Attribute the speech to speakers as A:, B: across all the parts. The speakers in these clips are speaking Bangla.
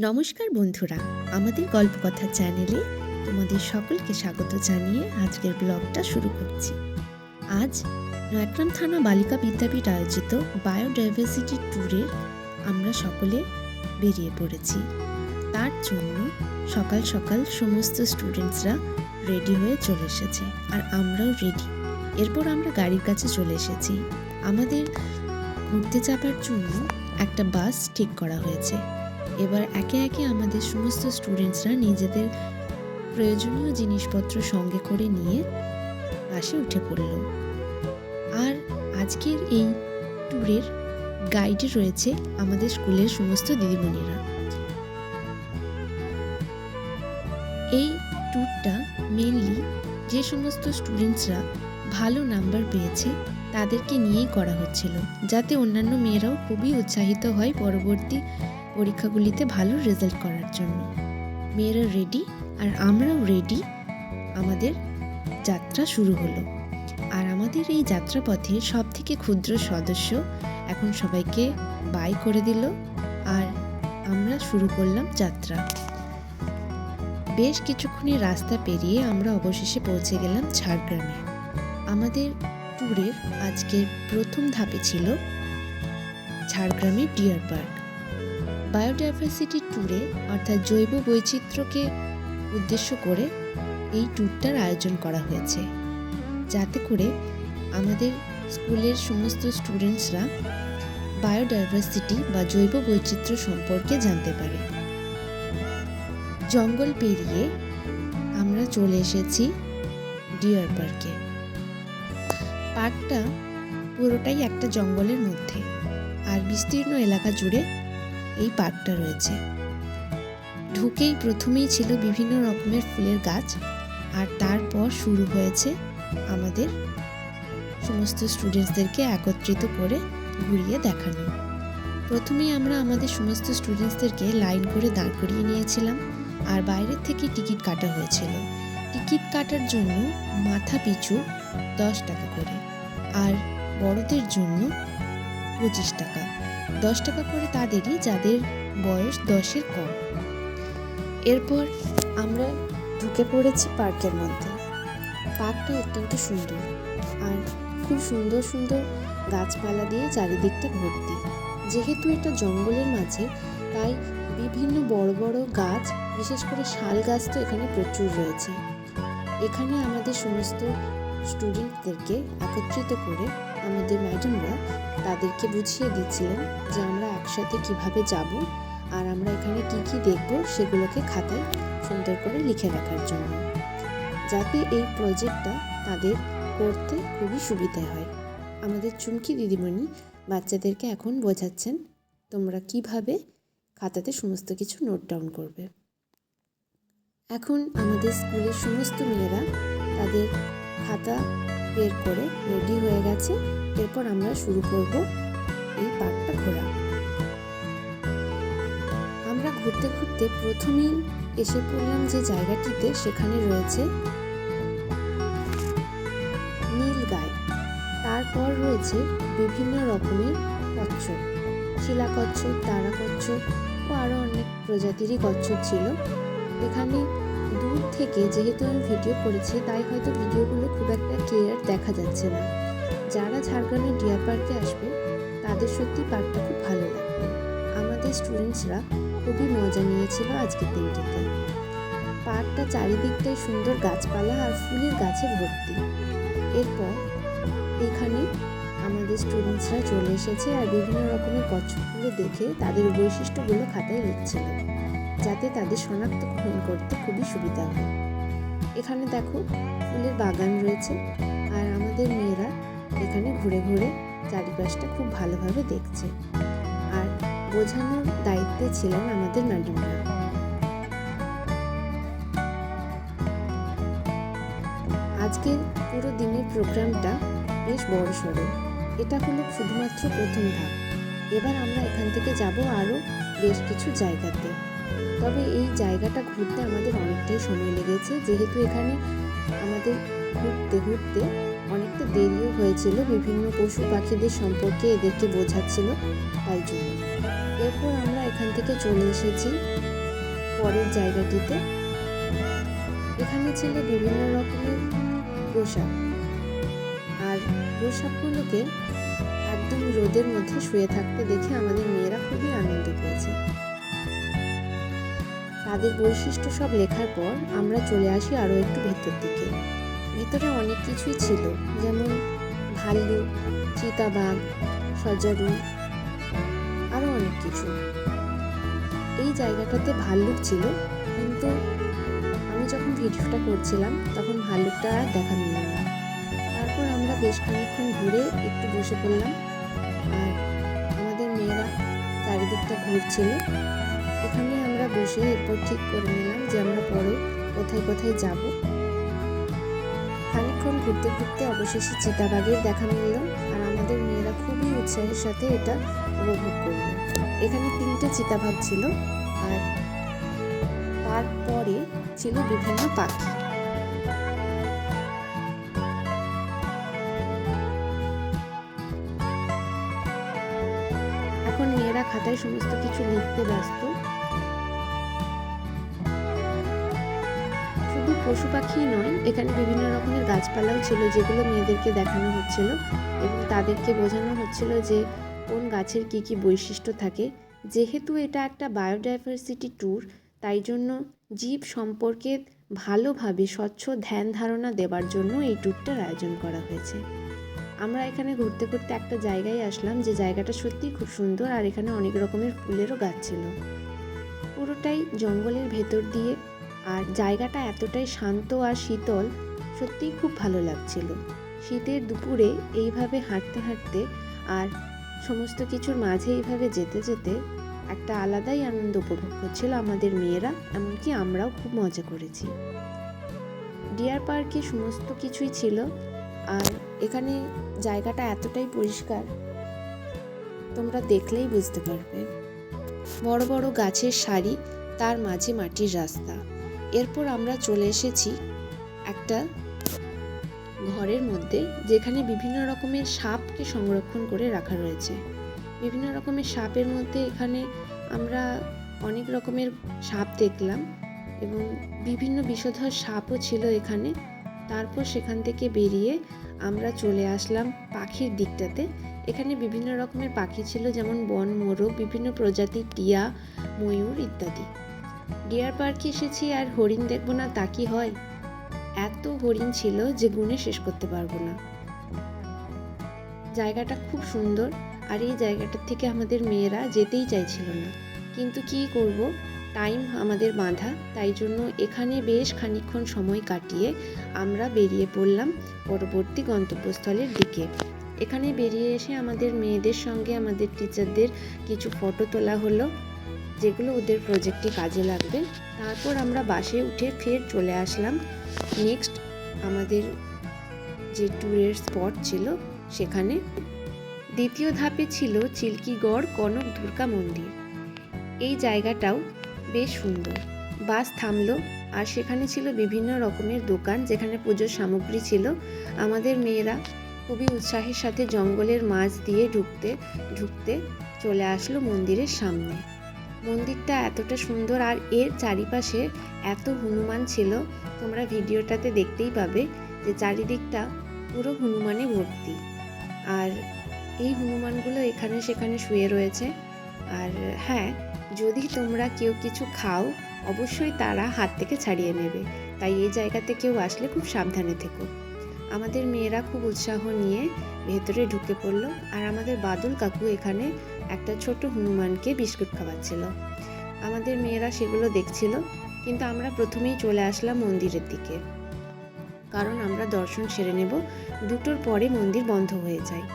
A: নমস্কার বন্ধুরা, আমাদের গল্পকথা চ্যানেলে তোমাদের সকলকে স্বাগত জানিয়ে আজকের ব্লগটা শুরু করছি। আজ নয়াগ্রাম থানা বালিকা বিদ্যাপীঠ আয়োজিত বায়োডাইভার্সিটি ট্যুরে আমরা সকলে বেরিয়ে পড়েছি। তার জন্য সকাল সকাল সমস্ত স্টুডেন্টসরা রেডি হয়ে চলে এসেছে আর আমরাও রেডি। এরপর আমরা গাড়ির কাছে চলে এসেছি। আমাদের ঘুরতে যাবার জন্য একটা বাস ঠিক করা হয়েছে। এবার একে একে আমাদের সমস্ত স্টুডেন্টসরা নিজেদের প্রয়োজনীয় জিনিসপত্র সঙ্গে করে নিয়ে বাসে উঠে পড়ল। আর আজকের এই ট্যুরের গাইডে রয়েছে আমাদের স্কুলের সমস্ত দিদিমণিরা। এই ট্যুরটা মেনলি যে সমস্ত স্টুডেন্টসরা ভালো নাম্বার পেয়েছে, তাদেরকে নিয়েই করা হচ্ছিল, যাতে অন্যান্য মেয়েরাও খুবই উৎসাহিত হয় পরবর্তী পরীক্ষাগুলিতে ভালো রেজাল্ট করার জন্য। মেয়েরা রেডি আর আমরাও রেডি আমাদের যাত্রা শুরু হলো। আর আমাদের এই যাত্রাপথের সব থেকে ক্ষুদ্র সদস্য এখন সবাইকে বাই করে দিল আর আমরা শুরু করলাম যাত্রা। বেশ কিছুক্ষণের রাস্তা পেরিয়ে আমরা অবশেষে পৌঁছে গেলাম ঝাড়গ্রামে। আমাদের ট্যুরের আজকের প্রথম ধাপে ছিল ঝাড়গ্রামের ডিয়ার পার্ক বায়োডাইভার্সিটি ট্যুরে, অর্থাৎ জৈব বৈচিত্র্যকে উদ্দেশ্য করে এই ট্যুরটার আয়োজন করা হয়েছে। যাতে করে আমাদের স্কুলের সমস্ত স্টুডেন্টসরা বায়োডাইভার্সিটি বা জৈব বৈচিত্র্য সম্পর্কে জানতে পারে। জঙ্গল পেরিয়ে আমরা চলে এসেছি ডিয়ার পার্কে। পার্কটা পুরোটাই একটা জঙ্গলের মধ্যে, আর বিস্তীর্ণ এলাকা জুড়ে এই পার্কটা রয়েছে। ঢুকেই প্রথমেই ছিল বিভিন্ন রকমের ফুলের গাছ, আর তারপর শুরু হয়েছে আমাদের সমস্ত স্টুডেন্টসদেরকে একত্রিত করে ঘুরিয়ে দেখানো। প্রথমেই আমরা আমাদের সমস্ত স্টুডেন্টসদেরকে লাইন করে দাঁড় করিয়ে নিয়েছিলাম, আর বাইরের থেকে টিকিট কাটা হয়েছিল। টিকিট কাটার জন্য মাথা পিছু দশ টাকা করে, আর বড়দের জন্য পঁচিশ টাকা। দশ টাকা করে তাদেরই যাদের বয়স দশের কম। এরপর আমরা ঢুকে পড়েছি পার্কের মধ্যে। পার্কটা অত্যন্ত সুন্দর আর খুব সুন্দর সুন্দর গাছপালা দিয়ে চারিদিকটা ভর্তি। যেহেতু এটা জঙ্গলের মাঝে, তাই বিভিন্ন বড় বড় গাছ, বিশেষ করে শাল গাছ তো এখানে প্রচুর রয়েছে। এখানে আমাদের সমস্ত স্টুডেন্টদেরকে একত্রিত করে আমাদের ম্যাডামরা তাদেরকে বুঝিয়ে দিচ্ছিলেন যে আমরা একসাথে কীভাবে যাব আর আমরা এখানে কি কি দেখব সেগুলোকে খাতায় সুন্দর করে লিখে রাখার জন্য, যাতে এই প্রজেক্টটা তাদের করতে খুবই সুবিধে হয়। আমাদের চুমকি দিদিমণি বাচ্চাদেরকে এখন বোঝাচ্ছেন তোমরা কীভাবে খাতাতে সমস্ত কিছু নোট ডাউন করবে। এখন আমাদের স্কুলের সমস্ত মেয়েরা তাদের খাতা বের করে রেডি হয়ে গেছে। এরপর আমরা শুরু করব এই পার্কটা ঘোরা। আমরা ঘুরতে ঘুরতে প্রথমেই এসে পড়লাম যে জায়গাটিতে সেখানে রয়েছে নীল গাই তারপর রয়েছে বিভিন্ন রকমের কচ্ছপ শিলা কচ্ছপ তারা কচ্ছপ ও আরও অনেক প্রজাতিরই কচ্ছপ ছিল। এখানে থেকে যেহেতু আমি ভিডিও করেছি, তাই হয়তো ভিডিওগুলো খুব একটা ক্লিয়ার দেখা যাচ্ছে না। যারা ঝাড়গ্রামের ডিয়ার পার্কে আসবে, তাদের সত্যি পার্কটা খুব ভালো লাগবে। আমাদের স্টুডেন্টসরা খুবই মজা নিয়েছিল আজকের দিনটিতে। পার্কটা চারিদিকটাই সুন্দর গাছপালা আর ফুলের গাছে ভর্তি। এরপর এখানে আমাদের স্টুডেন্টসরা চলে এসেছে আর বিভিন্ন রকমের কচ্ছপগুলো দেখে তাদের বৈশিষ্ট্যগুলো খাতায় লিখছিল, যাতে তাদের শনাক্তকরণ করতে খুবই সুবিধা হয়। এখানে দেখো, ফুলের বাগান রয়েছে, আর আমাদের মেয়েরা এখানে ঘুরে ঘুরে চারিপাশটা খুব ভালোভাবে দেখছে। আর বোঝানোর দায়িত্বে ছিলেন আমাদের ম্যাডামরা। আজকের পুরো দিনের প্রোগ্রামটা বেশ বড় সড়ো এটা হলো শুধুমাত্র প্রথম ধাপ। এবার আমরা এখান থেকে যাব আরও বেশ কিছু জায়গাতে। তবে এই জায়গাটা ঘুরতে আমাদের অনেকটাই সময় লেগেছে। যেহেতু এখানে আমাদের ঘুরতে ঘুরতে অনেকটা দেরিও হয়েছিল। বিভিন্ন পশু পাখিদের সম্পর্কে এদেরকে বোঝাচ্ছিল তাই জন্য। এরপর আমরা এখান থেকে চলে এসেছি পরের জায়গাটিতে। এখানে ছিল বিভিন্ন রকমের পোশাক। আর পোশাকগুলোকে একদম রোদের মধ্যে শুয়ে থাকতে দেখে আমাদের মেয়েরা খুবই আনন্দ পেয়েছে। তাদের বৈশিষ্ট্য সব লেখার পর আমরা চলে আসি আরও একটু ভেতর দিকে। ভেতরে অনেক কিছুই ছিল, যেমন ভাল্লুক চিতাবাঘ, সজারু, আরও অনেক কিছু। এই জায়গাটাতে ভাল্লুক ছিল, কিন্তু আমি যখন ভিডিওটা করছিলাম, তখন ভাল্লুকটা আর দেখা মিলল না। তারপর আমরা বেশ খানিকক্ষণ ঘুরে একটু বসে পড়লাম। আর আমাদের মেয়েরা চারিদিকটা ঘুরছিল। এখানে আমরা বসে এরপর ঠিক করে নিলাম যে আমরা পরে কোথায় কোথায় যাব। খানিকক্ষণ ঘুরতে ঘুরতে অবশেষে চিতাবাঘের দেখা মিলল আর আমাদের মেয়েরা খুবই উৎসাহের সাথে এটা উপভোগ করল। এখানে তিনটে চিতাবাঘ ছিল আর তারপরে ছিল বিভিন্ন পাখি। এখন মেয়েরা খাতায় সমস্ত কিছু লিখতে ব্যস্ত। শুধু পশু পাখি নয়, এখানে বিভিন্ন রকমের গাছপালাও ছিল যেগুলো মেয়েদেরকে দেখানো হচ্ছিল এবং তাদেরকে বোঝানো হচ্ছিল যে কোন গাছের কি কি বৈশিষ্ট্য থাকে। যেহেতু এটা একটা বায়োডাইভার্সিটি ট্যুর, তাই জন্য জীব সম্পর্কে ভালোভাবে স্বচ্ছ ধ্যান ধারণা দেবার জন্য এই ট্যুরটার আয়োজন করা হয়েছে। আমরা এখানে ঘুরতে ঘুরতে একটা জায়গায় আসলাম যে জায়গাটা সত্যিই খুব সুন্দর আর এখানে অনেক রকমের ফুলেরও গাছ ছিল। পুরোটাই জঙ্গলের ভেতর দিয়ে আর জায়গাটা এতটাই শান্ত আর শীতল, সত্যিই খুব ভালো লাগছিল। শীতের দুপুরে এইভাবে হাঁটতে হাঁটতে আর সমস্ত কিছুর মাঝে এইভাবে যেতে যেতে একটা আলাদাই আনন্দ উপভোগ করছিল আমাদের মেয়েরা, এমনকি আমরাও খুব মজা করেছি। ডিয়ার পার্কে সমস্ত কিছুই ছিল। আর এখানে জায়গাটা এতটাই পরিষ্কার, তোমরা দেখলেই বুঝতে পারবে। বড় বড় গাছের সারি, তার মাঝে মাটির রাস্তা। এরপর আমরা চলে এসেছি একটা ঘরের মধ্যে, যেখানে বিভিন্ন রকমের সাপকে সংরক্ষণ করে রাখা রয়েছে। বিভিন্ন রকমের সাপের মধ্যে এখানে আমরা অনেক রকমের সাপ দেখলাম এবং বিভিন্ন বিষধর সাপও ছিল এখানে। তারপর সেখান থেকে বেরিয়ে আমরা চলে আসলাম পাখির দিকটাতে। এখানে বিভিন্ন রকমের পাখি ছিল, যেমন বন, মোরগ, বিভিন্ন প্রজাতির টিয়া, ময়ূর ইত্যাদি। ডিয়ার পার্কে এসেছি আর হরিণ দেখব না তা কি হয়? এত হরিণ ছিল যে গুণে শেষ করতে পারব না। জায়গাটা খুব সুন্দর আর এই জায়গাটার থেকে আমাদের মেয়েরা যেতেই চাইছিল না। কিন্তু কি করব? টাইম আমাদের বাঁধা, তাই জন্য এখানে বেশ খানিকক্ষণ সময় কাটিয়ে আমরা বেরিয়ে পড়লাম পরবর্তী গন্তব্যস্থলের দিকে। এখানে বেরিয়ে এসে আমাদের মেয়েদের সঙ্গে আমাদের টিচারদের কিছু ফটো তোলা হলো, যেগুলো ওদের প্রজেক্টে কাজে লাগবে। তারপর আমরা বাসে উঠে ফের চলে আসলাম। নেক্সট আমাদের যে ট্যুরের স্পট ছিল, সেখানে। দ্বিতীয় ধাপে ছিল চিল্কিগড় কনক দুর্গা মন্দির। এই জায়গাটাও বেশ সুন্দর। বাস থামলো, আর সেখানে ছিল বিভিন্ন রকমের দোকান যেখানে পুজোর সামগ্রী ছিল। আমাদের মেয়েরা খুবই উৎসাহের সাথে জঙ্গলের মাঝ দিয়ে ঢুকতে ঢুকতে চলে আসলো মন্দিরের সামনে। মন্দিরটা এতটা সুন্দর, আর এর চারিপাশে এত হনুমান ছিল, তোমরা ভিডিওটাতে দেখতেই পাবে যে চারিদিকটা পুরো হনুমানে ভর্তি। আর এই হনুমানগুলো এখানে সেখানে শুয়ে রয়েছে। আর হ্যাঁ যদি তোমরা কেউ কিছু খাও, অবশ্যই তারা হাত থেকে ছাড়িয়ে নেবে। তাই এই জায়গাতে কেউ আসলে খুব সাবধানে থেকো। আমাদের মেয়েরা খুব উৎসাহ নিয়ে ভেতরে ঢুকে পড়ল আর আমাদের বাদল কাকু এখানে একটা ছোট হনুমানকে বিস্কুট খাওয়াচ্ছিল। আমাদের মেয়েরা সেগুলো দেখছিল, কিন্তু আমরা প্রথমেই চলে আসলাম মন্দিরের দিকে। কারণ আমরা দর্শন সেরে নেব, দুটোর পরে মন্দির বন্ধ হয়ে যায়।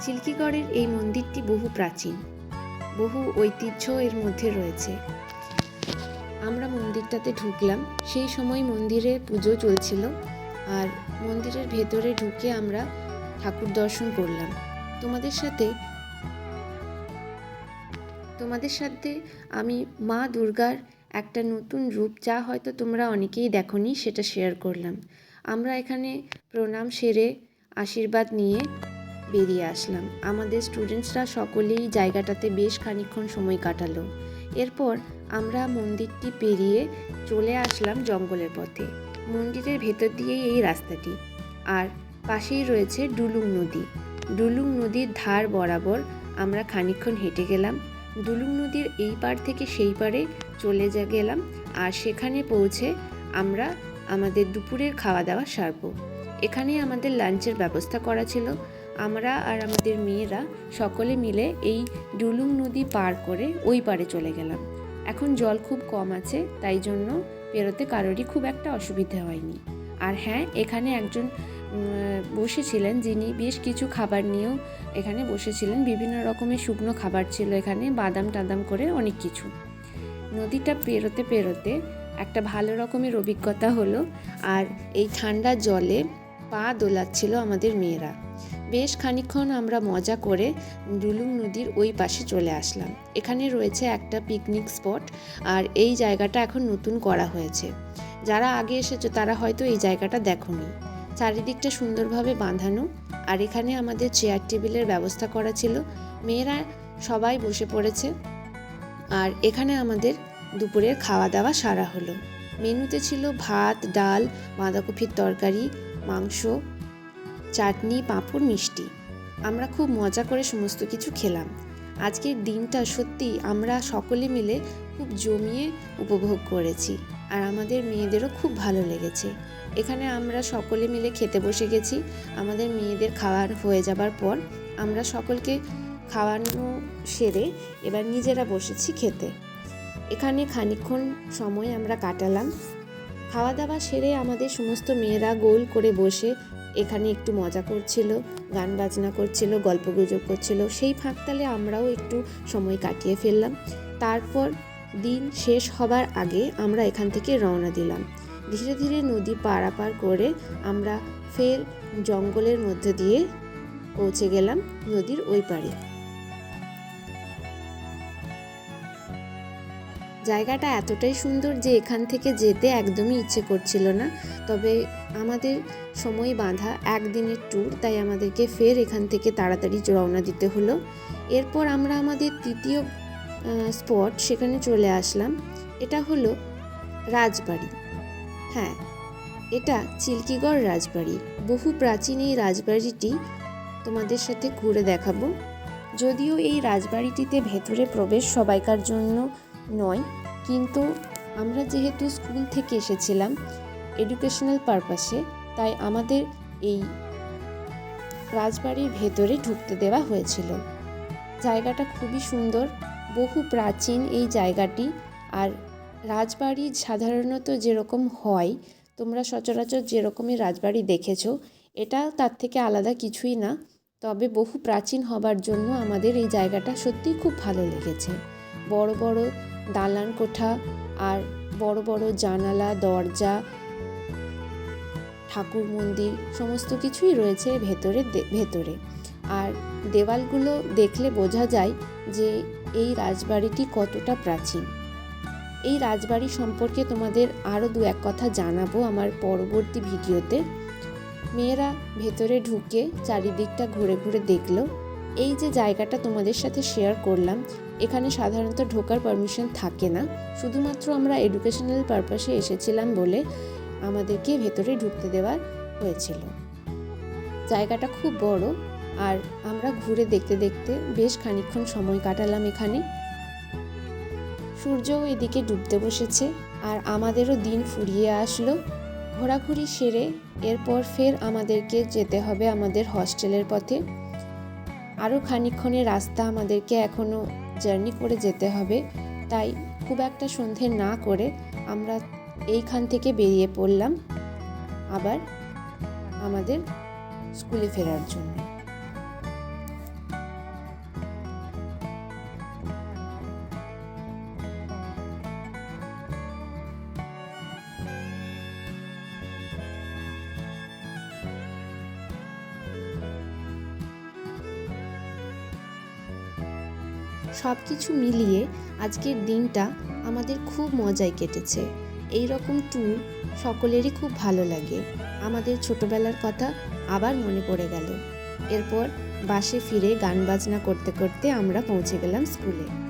A: চিল্কিগড়ের এই মন্দিরটি বহু প্রাচীন। বহু ঐতিহ্য এর মধ্যে রয়েছে। আমরা মন্দিরটাতে ঢুকলাম। সেই সময় মন্দিরে পুজো চলছিল আর মন্দিরের ভেতরে ঢুকে আমরা ঠাকুর দর্শন করলাম। তোমাদের সাথে তোমাদের সাথে আমি মা দুর্গার একটা নতুন রূপ যা হয়তো তোমরা অনেকেই দেখোনি সেটা শেয়ার করলাম। আমরা এখানে প্রণাম সেরে আশীর্বাদ নিয়ে বেরিয়ে আসলাম। আমাদের স্টুডেন্টসরা সকলেই জায়গাটাতে বেশ খানিকক্ষণ সময় কাটালো। এরপর আমরা মন্দিরটি পেরিয়ে চলে আসলাম জঙ্গলের পথে। মন্দিরের ভেতর দিয়েই এই রাস্তাটি। আর পাশেই রয়েছে ডুলুং নদী। ডুলুং নদীর ধার বরাবর আমরা খানিকক্ষণ হেঁটে গেলাম। ডুলুং নদীর এই পার থেকে সেই পারে চলে যা গেলাম। আর সেখানে পৌঁছে আমরা আমাদের দুপুরের খাওয়া দাওয়া সারব। এখানে আমাদের লাঞ্চের ব্যবস্থা করা ছিল। আমরা আর আমাদের মেয়েরা সকলে মিলে এই ডুলুং নদী পার করে ওই পারে চলে গেলাম। এখন জল খুব কম আছে, তাই জন্য পেরোতে কারোরই খুব একটা অসুবিধা হয়নি। আর হ্যাঁ এখানে একজন বসেছিলেন যিনি বেশ কিছু খাবার নিয়েও এখানে বসেছিলেন। বিভিন্ন রকমের শুকনো খাবার ছিল এখানে, বাদাম টাদাম করে অনেক কিছু। নদীটা পেরোতে পেরোতে একটা ভালো রকমের অভিজ্ঞতা হলো। আর এই ঠান্ডা জলে পা দোলাচ্ছিল আমাদের মেয়েরা। বেশ খানিকক্ষণ আমরা মজা করে ডুলুং নদীর ওই পাশে চলে আসলাম। এখানে রয়েছে একটা পিকনিক স্পট আর এই জায়গাটা এখন নতুন করা হয়েছে। যারা আগে এসেছে তারা হয়তো এই জায়গাটা দেখোনি। চারিদিকটা সুন্দরভাবে বাঁধানো আর এখানে আমাদের চেয়ার টেবিলের ব্যবস্থা করা ছিল। মেয়েরা সবাই বসে পড়েছে আর এখানে আমাদের দুপুরের খাওয়া দাওয়া সারা হলো। মেনুতে ছিল ভাত, ডাল, বাঁধাকপির তরকারি, মাংস চাটনি, পাঁপড়, মিষ্টি। আমরা খুব মজা করে সমস্ত কিছু খেলাম। আজকের দিনটা সত্যি আমরা সকলে মিলে খুব জমিয়ে উপভোগ করেছি আর আমাদের মেয়েদেরও খুব ভালো লেগেছে। এখানে আমরা সকলে মিলে খেতে বসে গেছি। আমাদের মেয়েদের খাওয়ার হয়ে যাবার পর আমরা সকলকে খাওয়ানো সেরে এবার নিজেরা বসেছি খেতে। এখানে খানিকক্ষণ সময় আমরা কাটালাম। খাওয়া দাওয়া সেরে আমাদের সমস্ত মেয়েরা গোল করে বসে এখানে একটু মজা করছিল, গান বাজনা করছিল, গল্প গুজব করছিল। সেই ফাঁকতালে আমরাও একটু সময় কাটিয়ে ফেললাম। তারপর দিন শেষ হবার আগে আমরা এখান থেকে রওনা দিলাম। ধীরে ধীরে নদী পারাপার করে আমরা ফের জঙ্গলের মধ্যে দিয়ে পৌঁছে গেলাম নদীর ওই পারে জায়গাটা এতটাই সুন্দর যে এখান থেকে যেতে একদমই ইচ্ছে করছিল না। তবে আমাদের সময় বাঁধা একদিনের ট্যুর তাই আমাদেরকে ফের এখান থেকে তাড়াতাড়ি রওনা দিতে হলো। এরপর আমরা আমাদের তৃতীয় স্পট সেখানে চলে আসলাম। এটা হলো রাজবাড়ি। হ্যাঁ এটা চিল্কিগড় রাজবাড়ি। বহু প্রাচীন এই রাজবাড়িটি তোমাদের সাথে ঘুরে দেখাবো। যদিও এই রাজবাড়িটিতে ভেতরে প্রবেশ সবাইকার জন্য নয়, কিন্তু আমরা যেহেতু স্কুল থেকে এসেছিলাম এডুকেশনাল পারপাসে তাই আমাদের এই রাজবাড়ির ভেতরে ঢুকতে দেওয়া হয়েছিল। জায়গাটা খুবই সুন্দর, বহু প্রাচীন এই জায়গাটি। আর রাজবাড়ি সাধারণত যেরকম হয়, তোমরা সচরাচর যেরকমই রাজবাড়ি দেখেছ, এটা তার থেকে আলাদা কিছুই না। তবে বহু প্রাচীন হবার জন্য আমাদের এই জায়গাটা সত্যিই খুব ভালো লেগেছে। বড় বড় দালান কোঠা আর বড় বড় জানালা, দরজা ঠাকুর, মন্দির সমস্ত কিছুই রয়েছে ভেতরে ভেতরে। আর দেওয়ালগুলো দেখলে বোঝা যায় যে এই রাজবাড়িটি কতটা প্রাচীন। এই রাজবাড়ি সম্পর্কে তোমাদের আরও দু এক কথা জানাব আমার পরবর্তী ভিডিওতে। মেয়েরা ভেতরে ঢুকে চারিদিকটা ঘুরে ঘুরে দেখল। এই যে জায়গাটা তোমাদের সাথে শেয়ার করলাম, এখানে সাধারণত ঢোকার পারমিশন থাকে না। শুধুমাত্র আমরা এডুকেশনাল পারপাসে এসেছিলাম বলে আমাদেরকে ভেতরে ঢুকতে দেওয়া হয়েছিল। জায়গাটা খুব বড় আর আমরা ঘুরে দেখতে দেখতে বেশ খানিকক্ষণ সময় কাটালাম এখানে। সূর্যও এদিকে ডুবতে বসেছে আর আমাদেরও দিন ফুরিয়ে আসলো। ঘোরাঘুরি সেরে এরপর ফের আমাদেরকে যেতে হবে আমাদের হস্টেলের পথে। আরও খানিকক্ষণের রাস্তা আমাদেরকে এখনও জার্নি করে যেতে হবে, তাই খুব একটা সন্ধে না করে আমরা এইখান থেকে বেরিয়ে পড়লাম আবার আমাদের স্কুলে ফেরার জন্য। সব কিছু মিলিয়ে আজকের দিনটা আমাদের খুব মজায় কেটেছে। এই রকম ট্যুর সকলেরই খুব ভালো লাগে। আমাদের ছোটবেলার কথা আবার মনে পড়ে গেল। এরপর বাসে ফিরে গান বাজনা করতে করতে আমরা পৌঁছে গেলাম স্কুলে